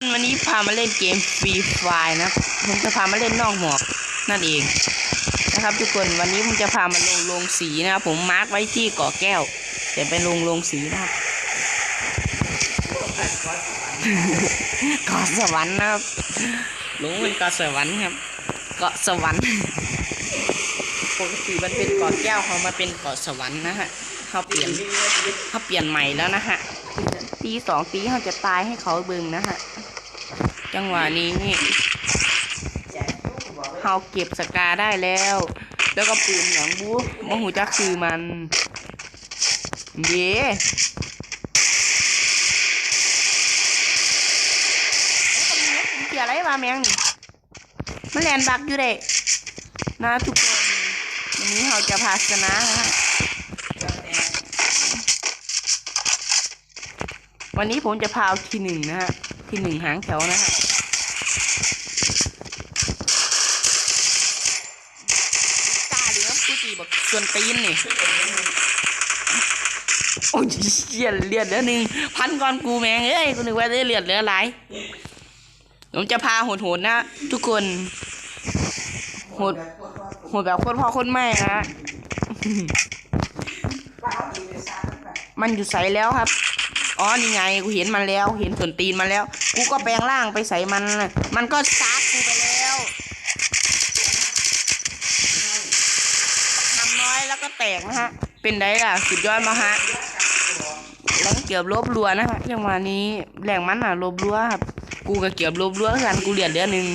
วันนี้พามาเล่นเกมฟรีไฟนะผมจะพามาเล่นนอกหมอกนั่นเองนะครับ ทุกคนวันนี้ผมจะพามาลงลงสีนะครับผมมาร์กไว้ที่เกาะแก้วแต่เป็นลงลงสีนะครับเกาะสวรรค์นะครับลงเป็นเกาะสวรรค์ครับ เกาะสวรรค์ปกติมันเป็นเกาะแก้วเขามาเป็นเกาะสวรรค์นะฮะเขาเปลี่ยนเขาเปลี่ยนใหม่แล้วนะฮะตีสองตีเขาจะตายให้เขาเบิ่งนะฮะ จังหวะนี้เขาเก็บสกาได้แล้ว แล้วก็ปืนอย่างบูมหูจักคือมันเย่เกี่ยอะไรมาแมงนี่มันแลนบักอยู่เด็นะทุกคนวันนี้เราจะพาชนะนะฮะวันนี้ผมจะพาเอาที่หนึ่งนะฮะ ที่หนึ่งหางแถวนะฮะตาเดี๋ยวกูตีบอกส่วนตีนนี่ โอ้ยเลียดเลียดเหลือหนึ่งพันก่อนกูแมงเอ้ยกูนึกว่าได้เลียดเหลือหลายผมจะพาโหดๆนะ ทุกคนโหดโหดแบบคนพ่อคนแม่นะมันอยู่ใสแล้วครับ อ๋อนี่ไงกูเห็นมันแล้ว เห็นส่วนตีนมันแล้ว กูก็แปลงร่างไปใส่มัน มันก็ซักกูไปแล้วทำน้อยแล้วก็แตกนะฮะ เป็นไดล่ะ สุดยอดมาฮะแรงเกือบลบรัวนะฮะจังหวะนี้แรงมันอะลบรัวครับ กูก็เกือบลบรัวกัน กูเหลือดเหลือหนึ่ง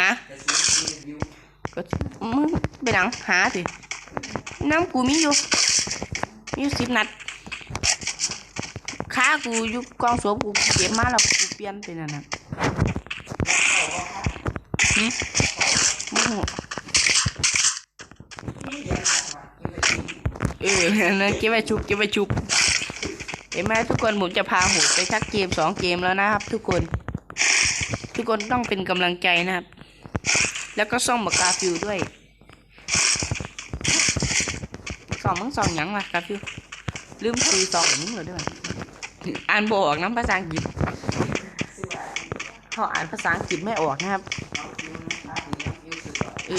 ฮะก็มึงไปหนังหาสิน้ำกูมีอยู่มีอยู่สิบนัด กูอยู่กองสวมกูเก็บมาแล้วกูเปลี่ยนเป็นอันนั้นหึโมโหเออนั่นเก็บไว้ชุบเก็บไว้ชุบเห็นไหมทุกคนผมจะพาหูไปชักเกมสองเกมแล้วนะครับ ทุกคน ทุกคนต้องเป็นกำลังใจนะครับ แล้วก็ส่องปากกาฟิวด้วยสองมึงสองหยังล่ะกาฟิวลืมคุยสองมึงเหรอด้วย อ่านบออกน้ำภาษาอังกฤษเขาอ่านภาษาอังกฤษไม่ออกนะครับ เอ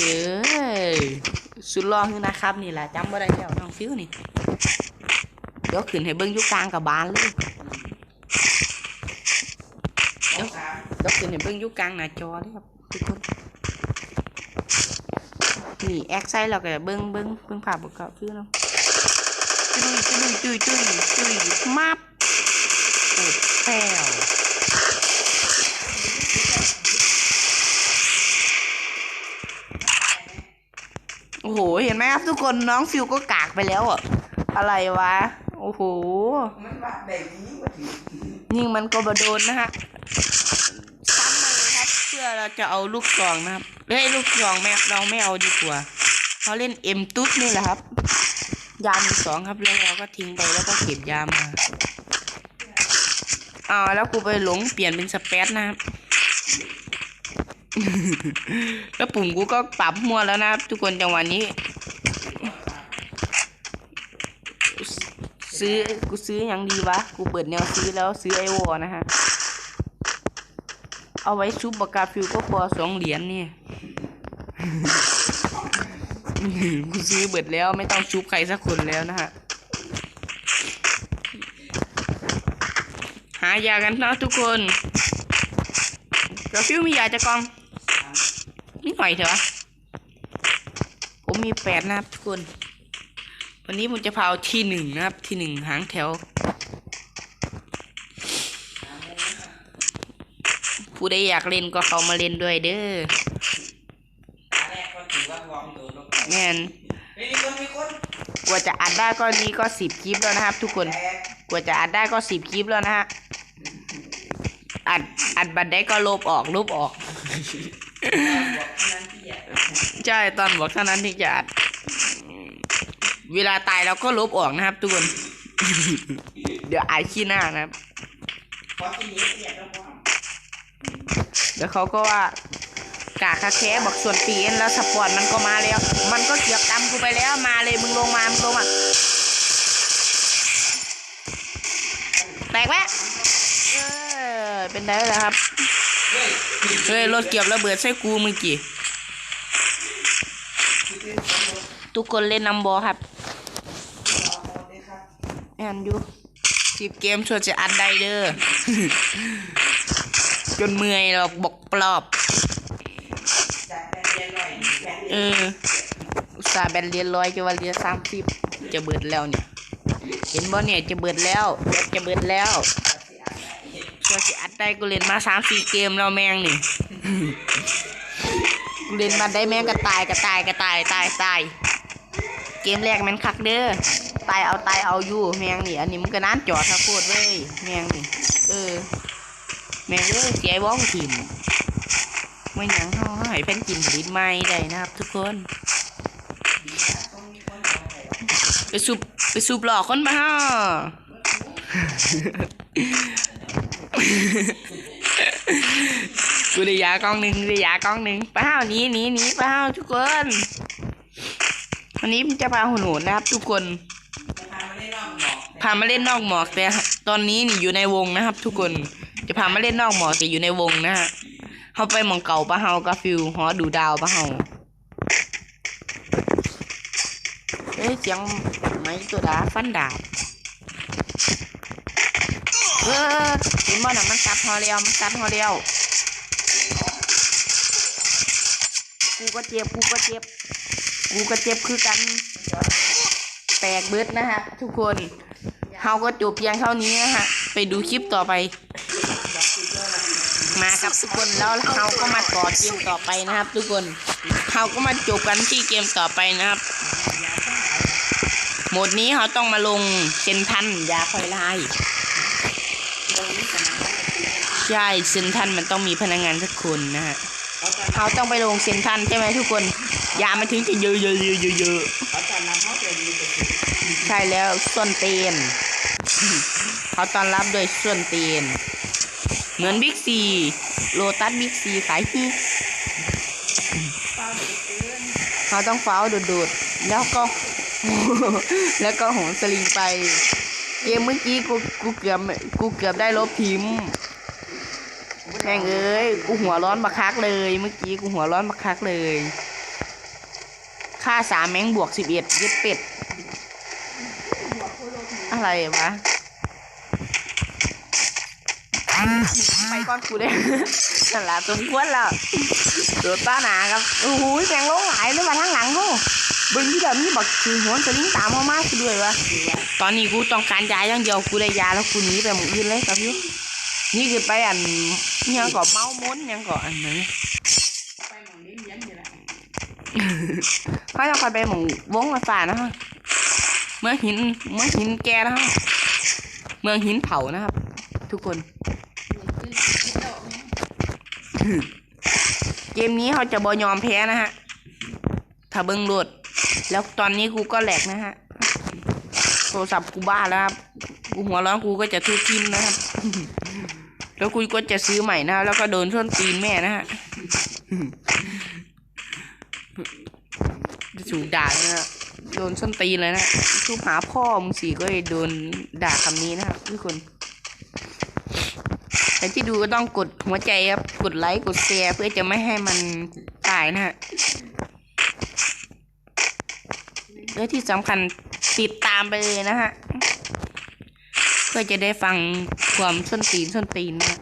อสุดรอคือนะครับนี่แหละจำบ่ได้แล้วน้องฟิวนี่ เดี๋ยวขึ้นให้เบิ้งยุกลางกับบานเลยเดี๋ยวเดี๋ยวขึ้นให้เบิ้งยุกลางหน้าจอเลยครับทุกคนนี่แอคไซเราก็เบิ้งเบิ้งเบิ้งภาพประกอบฟิวเนาะจุ้ยจุ้ยจุ้ยจุ้ยจุ้ยมับ โอ้แป้วโอ้โห เห็นไหมครับทุกคนน้องฟิวก็กากไปแล้วอะ อะไรวะ โอ้โหยิงมันก็บโดนนะฮะซ้ำมาเลยครับ เพื่อเราจะเอาลูกกรองนะครับเฮ้ยลูกกรองแม่เราไม่เอาดีกว่าเขาเล่นเอ็มตุ๊ดนี่แหละครับ ยามีสองครับแล้วเราก็ทิ้งไปแล้วก็เก็บยามา อ่าแล้วกูไปหลงเปลี่ยนเป็นสเปซนะครับแล้วปุ่มกูก็ปรับมั่วแล้วนะครับ ทุกคนจังหวะนี้ ซื้อกูซื้ออย่างดีวะ กูเปิดแนวซื้อแล้วซื้อไอวอนะฮะ เอาไว้ชุบปากกาฟิวก็พอสองเหรียญนี่กูซื้อเบิดแล้วไม่ต้องชุบใครสักคนแล้วนะฮะายากันนะทุกคนกระฟิวมียาจะกองนี่หน่อยเถอะผมมีแปดนะครับทุกคน วันนี้ผมจะพาเอาที่หนึ่งนะครับ ที่หนึ่งหางแถวผู้ใดอยากเล่นก็เข้ามาเล่นด้วยเด้อแม่นกว่าจะอัดได้ก็นี้ก็สิบคลิปแล้วนะครับ ทุกคน กว่าจะอัดได้ก็สิบคลิปแล้วนะฮะ อัดอัดบัตรได้ก็ลบออกลบออก ใช่ตอนบอกเท่านั้นที่จะอัด เวลาตายเราก็ลบออกนะครับ ทุกคน เดี๋ยวอายขี้หน้านะครับเดี๋ยวเขาก็ว่ากาคาแค่บอกส่วนปีนแล้วสปอร์ตมันก็มาแล้ว มันก็เกี่ยวกรรมกูไปแล้วมาเลยมึงลงมามึงลงมาแตกไหม เอออยเป็นได้แล้วครับ เฮ้ย รถเกียบระเบิดใส่กูเมื่อกี้ทุกคนเล่นนำบอครับแอนอยู่สิบเกมชวนจะอัดได้เด้อ จนเมื่อยหรอกบอกปลอบ เอออุตส่าห์แบนเรียนร้อยจะว่าเรียนสามสิบจะเบิดแล้วเนี่ย เห็นบ่เนี่ยจะเบิดแล้วแบตจะเบิดแล้วชวนจะอัด ได้กูเล่นมาสามสี่เกมแล้วแมงนี่กูเล่นมาได้แมงก็ตายก็ตายก็ตายตายตายเกมแรกแมันคักเด้อตายเอาตายเอาอยู่แมงนี่อันนี้มันก็นานจอดถ้าโคตรเว้ยแมงนี่เออ แมงเอ้ยเสียบ้องถิ่มไม่หยังเขาให้เป็นกินผลิตใหม่ได้นะครับ ทุกคนไปสูบไปสูบหลอกคนมาฮ่า กูได้ยากล้องหนึ่งได้ยากล้องหนึ่งไปห้าวหนี้นี้นี้ไปห้าวทุกคนวันนี้จะพาหุ่นโหนนะครับ ทุกคนพามาเล่นนอกหมอกแต่ตอนนี้นี่อยู่ในวงนะครับ ทุกคนจะพามาเล่นนอกหมอกแต่อยู่ในวงนะฮะเขาไปมองเก่าปะเฮากาฟิวหอดูดาวปะเฮาเอ้ยเสียงไม้ตัวดาฟันดาบ เออเห็นบ่น่ะมันซัดฮอเรียวมันซัดฮอเรียวกูก็เจ็บกูก็เจ็บกูก็เจ็บคือกัน แตกเบิดนะฮะ ทุกคนเฮาก็จบเพียงเท่านี้นะฮะ ไปดูคลิปต่อไป มาครับทุกคนแล้วเฮาก็มาต่อเกมต่อไปนะครับ ทุกคนเฮาก็มาจบกันที่เกมต่อไปนะครับโหมดนี้เขาต้องมาลงเซนทันยาคอยไล่ ใช่เซนทันมันต้องมีพนักงานสักคนนะฮะเขาต้องไปลงเซนทันใช่ไหมทุกคนยามันถึงจะเยอะเยอะเยอะเยอะเยอะใช่แล้วส่วนเตีนเขาต้อนรับโดยส่วนเตีนเหมือนบิ๊กซีโลตัสบิ๊กซีขายที่เขาต้องเฝ้าโดดๆแล้วก็ แล้วก็หนสลิงไป เกมเมื่อกี้กูกูเกือบกูเกือบได้ลบพิมพ์ แม่งเอ้ย กูหัวร้อนมาคักเลย เมื่อกี้กูหัวร้อนมาคักเลย ค่าสามแมงบวกสิบเอ็ดยึดเป็ด อะไรวะไปก้อนกูเลยนั่นแหละสมควรแล้วตัวต้าหนาครับโอ้โหแมงลงหลายเลยมาทั้งหลังกูเบึงที่แบบนี้บอกคือหัวสลิงตามมามากูด้วยวะ ตอนนี้กูต้องการยาอย่างเดียวกูได้ยาแล้วกูหนีไปหมดอื่นเลยครับพี่ นี่คือไปอันยังก่อเมาม้นยังก่ออันไหนเขาจะคอยไปหมองวงมาฝ่านะฮะเมืองหินเมืองหินแกนะฮะเมืองหินเผานะครับ ทุกคน เกมนี้เขาจะบอยอมแพ้นะฮะถ้าเบิ้งโหลด แล้วตอนนี้กูก็แหลกนะฮะโทรศัพท์กูบ้าแล้วครับ กูหัวร้อนกูก็จะทุบทิมนะครับ แล้วกูก็จะซื้อใหม่นะแล้วก็โดนส้นตีนแม่นะฮะจะถูกด่าเลยนะโดนส้นตีนเลยนะทุบหาพ่อมึงสี่ก็โดนด่าคำนี้นะครับทุกคนใครที่ดูก็ต้องกดหัวใจครับ กดไลค์ กดแชร์เพื่อจะไม่ให้มันตายนะฮะและที่สำคัญติดตามไปเลยนะฮะ พื่อจะได้ฟังความส้นตีนส้นตีนนะ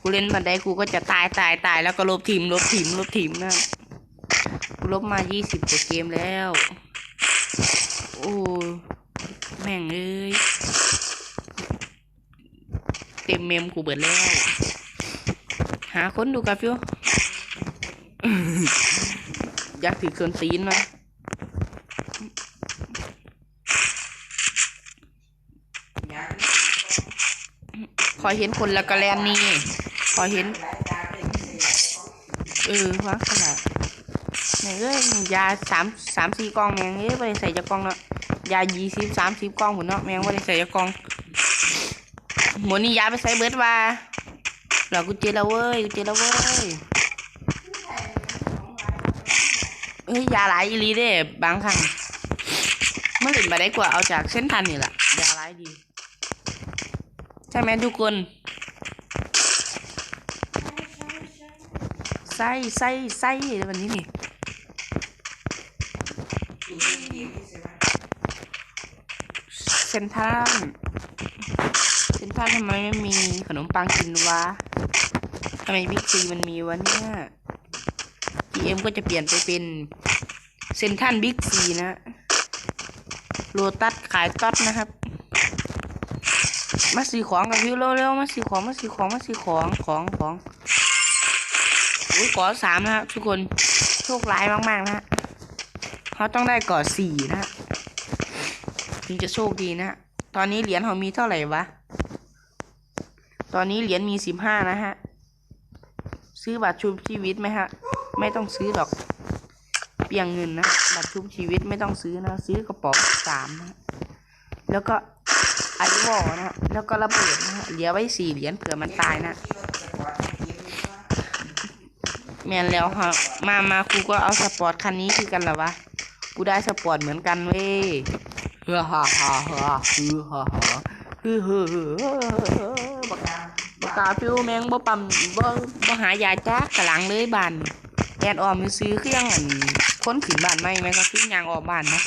กูเล่นบันไดกูก็จะตายตายตายแล้วก็ลบทีมลบทีมลบทีมนะกูลบมายี่สิบกว่าเกมแล้ว โอ้แม่งเอ้ยเต็มเมมกูเบิดแล้ว หาค้นดูกับฟิวอยากถือส่วนตีนมา ขอเห็นคนละกะแลนนี่ขอเห็น เออว่าขนาดไหนเอ้ยยาสามสามสี่กองแมงเอ้ยไม่ได้ใส่จากกองเนาะยายี่สิบสามสิบกองหุ่นเนาะแมงไม่ได้ใส่จากกองหมดนี่ยาไปใส่เบิร์ดว่าเรากูเจอแล้วเว้ยกูเจอแล้วเว้ยเฮ้ยยาหลายอีลีเด้บางครั้งเมื่อหลินมาได้กว่าเอาจากเส้นทันนี่แหละยาหลายดี ใช่ไหมทุกคนไส้ไส้ไส้แบบนี้นี่เซนทันเซนทันทำไมไม่มีขนมปังกินวะทำไมบิ๊กซีมันมีวะเนี่ยพีเอ็มก็จะเปลี่ยนไปเป็นเซนทันบิ๊กซีนะโลตัสขายต๊อดนะครับ มาซื้อของกับพี่เร็วๆมาซื้อของมาซื้อของมาซื้อของของของอุ้ยก่อสามนะครับทุกคนโชคร้ายมากๆนะฮะเขาต้องได้ก่อสี่นะฮะถึงจะโชคดีนะฮะตอนนี้เหรียญเขามีเท่าไหร่วะตอนนี้เหรียญมีสิบห้านะฮะซื้อบัตรชุบชีวิตไหมฮะ ไม่ต้องซื้อหรอกเปลียงเงินนะบัตรชุบชีวิตไม่ต้องซื้อนะ ซื้อกระป๋องสามนะแล้วก็ ไอวอลนะฮะแล้วก็ระเบิดนะฮะเหลือไว้สี่เหรียญเผื่อมันตายนะแมนแล้วฮะมามาครูก็เอาสปอร์ตคันนี้คือกันหรอวะกูได้สปอร์ตเหมือนกันเว้ยเฮ้อฮ่าฮ่าฮ่าฮือฮ่าฮ่าฮือฮือฮือบักบักกาฟิวแมงบ่ปั๊มบ่บ่หายาจ้ากะหลังเลยบานแอดออมซื้อเครื่องอันคนขึ้นบ้านใหม่แม่งก็คือยางออกบ้านนะ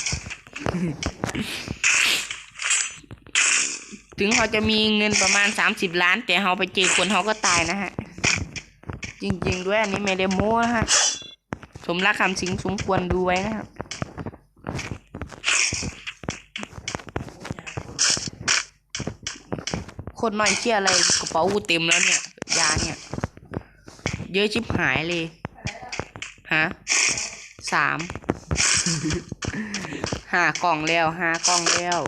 ถึงเขาจะมีเงินประมาณสามสิบล้าน แต่เขาไปเจอคนเขาก็ตายนะฮะ จริง ๆ ด้วยอันนี้ไม่ได้โม้นฮะ สมรักคำสิงสมควรดูไว้นะครับคนน้อยเชี่ยอะไรกระเป๋ากูเต็มแล้วเนี่ย ยาเนี่ย เยอะชิบหายเลยฮะสามห้ากล่องแล้วห้ากล่องแล้ว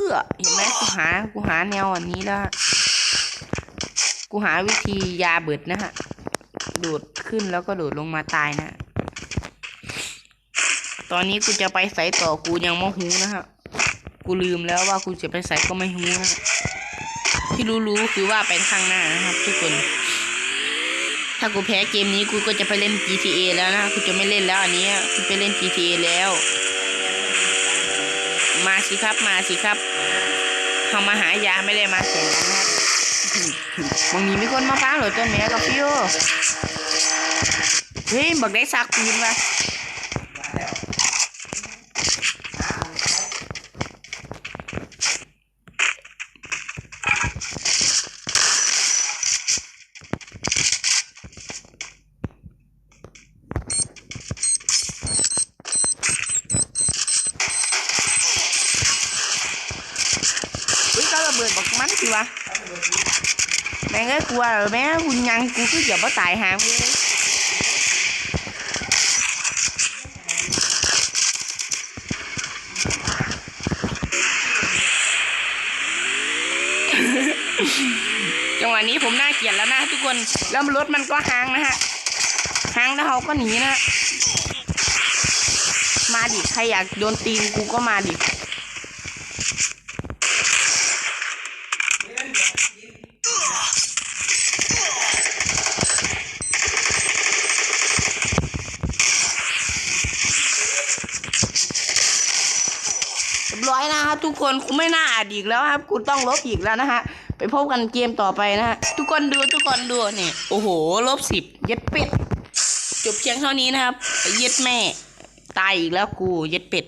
เออเห็นไหมกูหากูหาแนวอันนี้แล้วกูหาวิธียาเบิดนะฮะโดดขึ้นแล้วก็โดดลงมาตายนะ ตอนนี้กูจะไปใส่ต่อกูยังไม่หูนะฮะกูลืมแล้วว่ากูจะไปใส่ก็ไม่หูนะฮะที่รู้ๆคือว่าไปข้างหน้านะครับ ทุกคน ถ้ากูแพ้เกมนี้กูก็จะไปเล่น GTA แล้วนะกูจะไม่เล่นแล้วอันนี้กูไปเล่น GTA แล้ว สิครับมาสิครับเขามาหายาไม่ได้มาแข่งกันนะครับบางทีมีคนมาฟังหรอต้นแม่กับพี่โอเฮ้ยบักได้ซักปืนวะเฮ้ยก็ระเบิดบักมันสิวะแม่งเอ้ย กลัวหรอแม่คุณยังกูคืออย่ามาตายหางเลยจังหวะนี้ผมน่าเกลียดแล้วนะทุกคนแล้วรถมันก็หางนะฮะหางแล้วเขาก็หนีนะ มาดิใครอยากโดนตีนกูก็มาดิ เรียบร้อยนะครับ ทุกคนกูไม่น่าอัดอีกแล้วครับกูต้องลบอีกแล้วนะฮะไปพบกันเกมต่อไปนะฮะทุกคนดูทุกคนดูนี่โอ้โหลบสิบเย็ดเป็ดจบเพียงเท่านี้นะครับเย็ดแม่ตายอีกแล้วกูเย็ดเป็ด